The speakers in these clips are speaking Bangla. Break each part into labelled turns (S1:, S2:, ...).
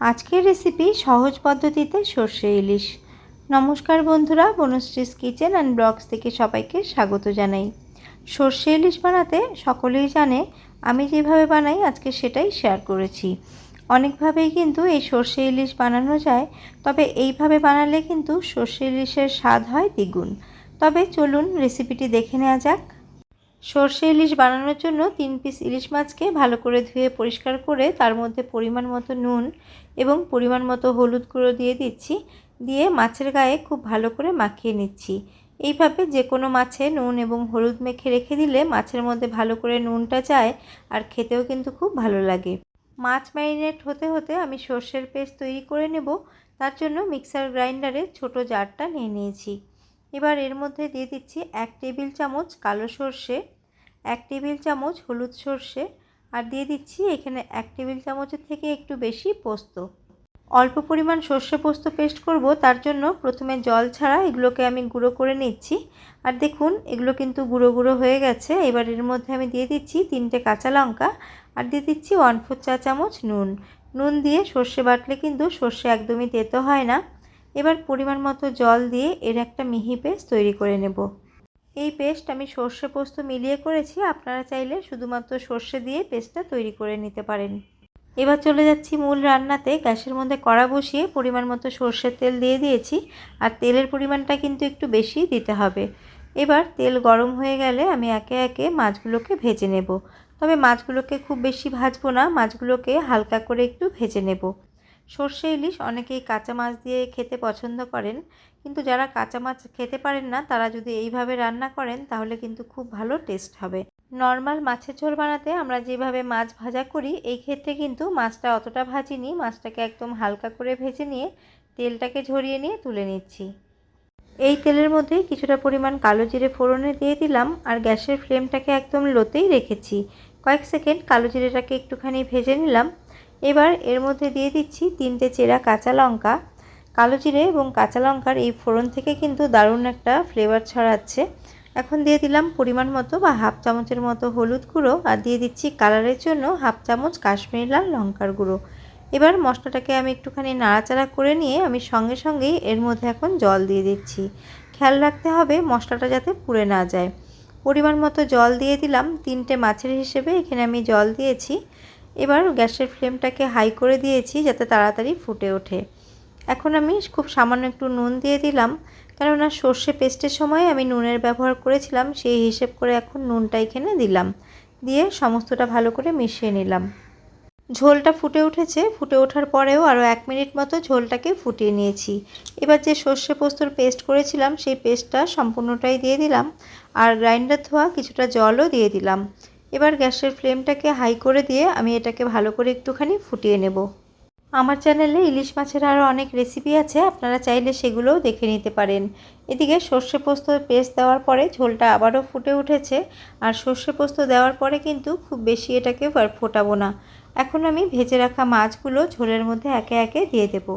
S1: আজকের রেসিপি সহজ পদ্ধতিতে সর্ষে ইলিশ। নমস্কার বন্ধুরা, বনশ্রীস কিচেন অ্যান্ড ব্লগস থেকে সবাইকে স্বাগত জানাই। সর্ষে ইলিশ বানাতে সকলেই জানে, আমি যেভাবে বানাই আজকে সেটাই শেয়ার করেছি। অনেকভাবেই কিন্তু এই সর্ষে ইলিশ বানানো যায়, তবে এইভাবে বানালে কিন্তু সর্ষে ইলিশের স্বাদ হয় দ্বিগুণ। তবে চলুন রেসিপিটি দেখে নেওয়া যাক। সর্ষে ইলিশ বানানোর জন্য তিন পিস ইলিশ মাছকে ভালো করে ধুয়ে পরিষ্কার করে তার মধ্যে পরিমাণ মতো নুন এবং পরিমাণ মতো হলুদ গুঁড়ো দিয়ে দিচ্ছি। দিয়ে মাছের গায়ে খুব ভালো করে মাখিয়ে নিচ্ছি। এইভাবে যে কোনো মাছে নুন এবং হলুদ মেখে রেখে দিলে মাছের মধ্যে ভালো করে নুনটা যায় আর খেতেও কিন্তু খুব ভালো লাগে। মাছ ম্যারিনেট হতে হতে আমি সর্ষের পেস্ট তৈরি করে নেব। তার জন্য মিক্সার গ্রাইন্ডারে ছোট জারটা নিয়ে নিয়েছি। এবার এর মধ্যে দিয়ে দিচ্ছি এক টেবিল চামচ কালো সর্ষে, এক টেবিল চামচ হলুদ সর্ষে আর দিয়ে দিচ্ছি এখানে এক টেবিল চামচের থেকে একটু বেশি পোস্ত। অল্প পরিমাণ সর্ষে পোস্ত পেস্ট করব, তার জন্য প্রথমে জল ছাড়া এগুলোকে আমি গুঁড়ো করে নিচ্ছি। আর দেখুন, এগুলো কিন্তু গুঁড়ো গুঁড়ো হয়ে গেছে। এবার এর মধ্যে আমি দিয়ে দিচ্ছি তিনটে কাঁচা লঙ্কা আর দিয়ে দিচ্ছি ওয়ান ফোর চা চামচ নুন। নুন দিয়ে সর্ষে বাটলে কিন্তু সর্ষে একদমই তেতো হয় না। এবার পরিমাণ মতো জল দিয়ে এর একটা মিহি পেস্ট তৈরি করে নেব। এই পেস্ট আমি সর্ষে পোস্ত মিলিয়ে করেছি, আপনারা চাইলে শুধুমাত্র সর্ষে দিয়ে পেস্টটা তৈরি করে নিতে পারেন। এবার চলে যাচ্ছি মূল রান্নাতে। গ্যাসের মধ্যে কড়া বসিয়ে পরিমাণ মতো সর্ষের তেল দিয়ে দিয়েছি, আর তেলের পরিমাণটা কিন্তু একটু বেশি দিতে হবে। এবার তেল গরম হয়ে গেলে আমি একে একে মাছগুলোকে ভেজে নেব। তবে মাছগুলোকে খুব বেশি ভাজবো না, মাছগুলোকে হালকা করে একটু ভেজে নেব। সর্ষে ইলিশ অনেকেই কাঁচা মাছ দিয়ে খেতে পছন্দ করেন, কিন্তু যারা কাঁচা মাছ খেতে পারেন না, তারা যদি এইভাবে রান্না করেন, তাহলে কিন্তু খুব ভালো টেস্ট হবে। নর্মাল মাছের ঝোল বানাতে আমরা যেভাবে মাছ ভাজা করি, এই ক্ষেত্রে কিন্তু মাছটা অতটা ভাজিনি, মাছটাকে একদম হালকা করে ভেজে নিয়ে তেলটাকে ঝরিয়ে নিয়ে তুলে নিচ্ছি। এই তেলের মধ্যে কিছুটা পরিমাণ কালো জিরে ফোড়নে দিয়ে দিলাম, আর গ্যাসের ফ্লেমটাকে একদম লোতেই রেখেছি। কয়েক সেকেন্ড কালো জিরেটাকে একটুখানি ভেজে নিলাম এবার এর মধ্যে দিয়ে দিচ্ছি তিনটে চেরা কাঁচা লঙ্কা, কালো জিরে এবং কাঁচা লঙ্কার এই ফোড়ন থেকে কিন্তু দারুণ একটা ফ্লেভার ছড়াচ্ছে। এখন দিয়ে দিলাম পরিমাণ মতো বা হাফ চামচের মতো হলুদ গুঁড়ো আর দিয়ে দিচ্ছি কালারের জন্য হাফ চামচ কাশ্মীরি লাল লঙ্কার গুঁড়ো। এবার মশলাটাকে আমি একটুখানি নাড়াচাড়া করে নিয়ে আমি সঙ্গে সঙ্গেই এর মধ্যে এখন জল দিয়ে দিচ্ছি। খেয়াল রাখতে হবে মশলাটা যাতে পুড়ে না যায়। পরিমাণ মতো জল দিয়ে দিলাম তিনটে মাছের হিসেবে এখানে আমি জল দিয়েছি। এবার গ্যাসের ফ্লেমটাকে হাই করে দিয়েছি যাতে তাড়াতাড়ি ফুটে ওঠে। এখন আমি খুব সামান্য একটু নুন দিয়ে দিলাম, কেননা সর্ষে পেস্টের সময় আমি নুনের ব্যবহার করেছিলাম, সেই হিসেব করে এখন নুনটা এখানে দিলাম। দিয়ে সমস্তটা ভালো করে মিশিয়ে নিলাম। ঝোলটা ফুটে উঠেছে, ফুটে ওঠার পরেও আরও এক মিনিট মতো ঝোলটাকে ফুটিয়ে নিয়েছি। এবার যে সর্ষে পোস্তর পেস্ট করেছিলাম, সেই পেস্টটা সম্পূর্ণটাই দিয়ে দিলাম, আর গ্রাইন্ডার ধোয়া কিছুটা জলও দিয়ে দিলাম। এবার গ্যাসের ফ্লেমটাকে হাই করে দিয়ে আমি এটাকে ভালো করে একটুখানি ফুটিয়ে নেব। আমার চ্যানেলে ইলিশ মাছের আরও অনেক রেসিপি আছে, আপনারা চাইলে সেগুলোও দেখে নিতে পারেন। এদিকে সর্ষে পোস্ত পেস্ট দেওয়ার পরে ঝোলটা আবারও ফুটে উঠেছে, আর সর্ষে পোস্ত দেওয়ার পরে কিন্তু খুব বেশি এটাকে ফোটাবো না। এখন আমি ভেজে রাখা মাছগুলো ঝোলের মধ্যে একে একে দিয়ে দেবো।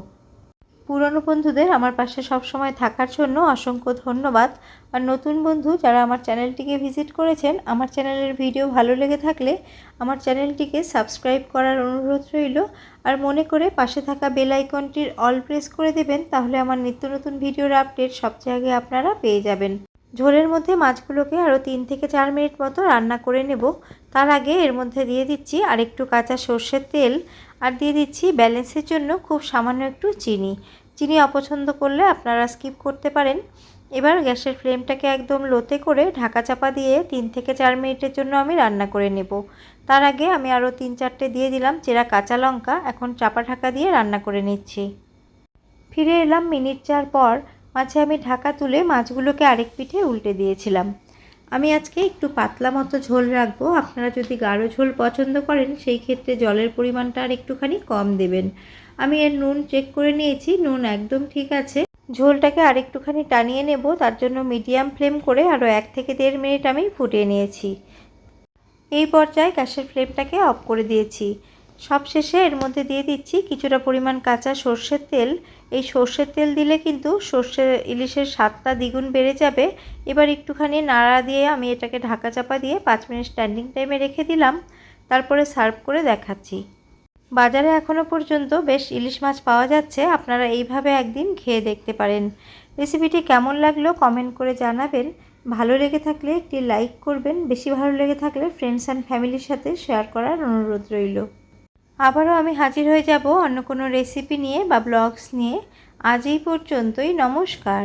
S1: পুরনো বন্ধুদের আমার পাশে সব সময় থাকার জন্য অসংখ্য ধন্যবাদ। আর নতুন বন্ধু যারা আমার চ্যানেলটিকে ভিজিট করেছেন, আমার চ্যানেলের ভিডিও ভালো লেগে থাকলে আমার চ্যানেলটিকে সাবস্ক্রাইব করার অনুরোধ রইল। আর মনে করে পাশে থাকা বেল আইকনটির অল প্রেস করে দেবেন, তাহলে আমার নিত্য নতুন ভিডিওর আপডেট সবচেয়ে আগে আপনারা পেয়ে যাবেন। ঝোলের মধ্যে মাছগুলোকে আরও তিন থেকে চার মিনিট মতো রান্না করে নেব। তার আগে এর মধ্যে দিয়ে দিচ্ছি আর একটু কাঁচা সর্ষের তেল। আর দিয়ে দিচ্ছি ব্যালেন্সের জন্য খুব সামান্য একটু চিনি। চিনি অপছন্দ করলে আপনারা স্কিপ করতে পারেন। এবার গ্যাসের ফ্লেমটাকে একদম লোতে করে ঢাকা চাপা দিয়ে তিন থেকে চার মিনিটের জন্য আমি রান্না করে নেব। তার আগে আমি আরও তিন চারটে দিয়ে দিলাম চেরা কাঁচা লঙ্কা। এখন চাপা ঢাকা দিয়ে রান্না করে নিচ্ছি। ফিরে এলাম মিনিট চার পর। মাঝে আমি ঢাকা তুলে মাছগুলোকে আরেক পিঠে উল্টে দিয়েছিলাম। আমি আজকে একটু পাতলা মতো ঝোল রাখব। আপনারা যদি গাঢ় ঝোল পছন্দ করেন, সেই ক্ষেত্রে জলের পরিমাণটা আর একটুখানি কম দেবেন। আমি এর নুন চেক করে নিয়েছি, নুন একদম ঠিক আছে। ঝোলটাকে আরেকটুখানি টানিয়ে নেব, তার জন্য মিডিয়াম ফ্লেম করে আরও এক থেকে দেড় মিনিট আমি ফুটিয়ে নিয়েছি। এই পর্যায়ে গ্যাসের ফ্লেমটাকে অফ করে দিয়েছি। সবশেষে এর মধ্যে দিয়ে দিচ্ছি কিছুটা পরিমাণ কাঁচা সর্ষের তেল। এই সর্ষের তেল দিলে কিন্তু সর্ষে ইলিশের স্বাদটা দ্বিগুণ বেড়ে যাবে। এবার একটুখানি নাড়া দিয়ে আমি এটাকে ঢাকা চাপা দিয়ে পাঁচ মিনিট স্ট্যান্ডিং টাইমে রেখে দিলাম। তারপরে সার্ভ করে দেখাচ্ছি। বাজারে এখনও পর্যন্ত বেশ ইলিশ মাছ পাওয়া যাচ্ছে। আপনারা এইভাবে একদিন খেয়ে দেখতে পারেন। রেসিপিটি কেমন লাগল কমেন্ট করে জানাবেন। ভালো লেগে থাকলে একটি লাইক করবেন। বেশি ভালো লেগে থাকলে ফ্রেন্ডস অ্যান্ড ফ্যামিলির সাথে শেয়ার করার অনুরোধ রইল। আবারও আমি হাজির হয়ে যাব অন্য কোনো রেসিপি নিয়ে বা ব্লগস নিয়ে। আজ এই পর্যন্তই, নমস্কার।